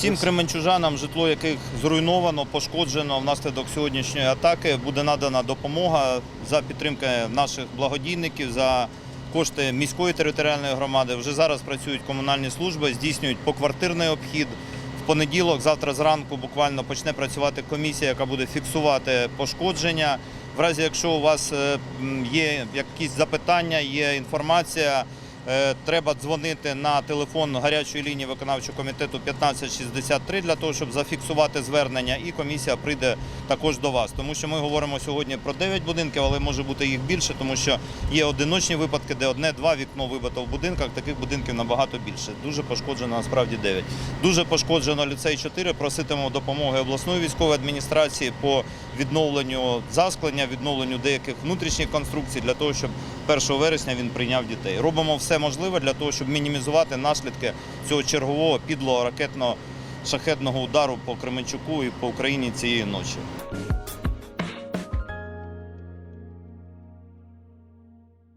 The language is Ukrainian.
Всім кременчужанам, житло яких зруйновано, пошкоджено внаслідок сьогоднішньої атаки, буде надана допомога за підтримки наших благодійників, за кошти міської територіальної громади. Вже зараз працюють комунальні служби, здійснюють поквартирний обхід. В понеділок, завтра зранку, буквально почне працювати комісія, яка буде фіксувати пошкодження. В разі, якщо у вас е, є якісь запитання, є інформація, треба дзвонити на телефон гарячої лінії виконавчого комітету 1563 для того, щоб зафіксувати звернення, і комісія прийде також до вас. Тому що ми говоримо сьогодні про 9 будинків, але може бути їх більше, тому що є одиночні випадки, де одне-два вікно вибито в будинках. Таких будинків набагато більше. Дуже пошкоджено насправді 9. Дуже пошкоджено ліцей 4. Проситимемо допомоги обласної військової адміністрації по відновленню засклення, відновленню деяких внутрішніх конструкцій для того, щоб 1 вересня він прийняв дітей. Робимо все можливе для того, щоб мінімізувати наслідки цього чергового підлого ракетно-шахетного удару по Кременчуку і по Україні цієї ночі.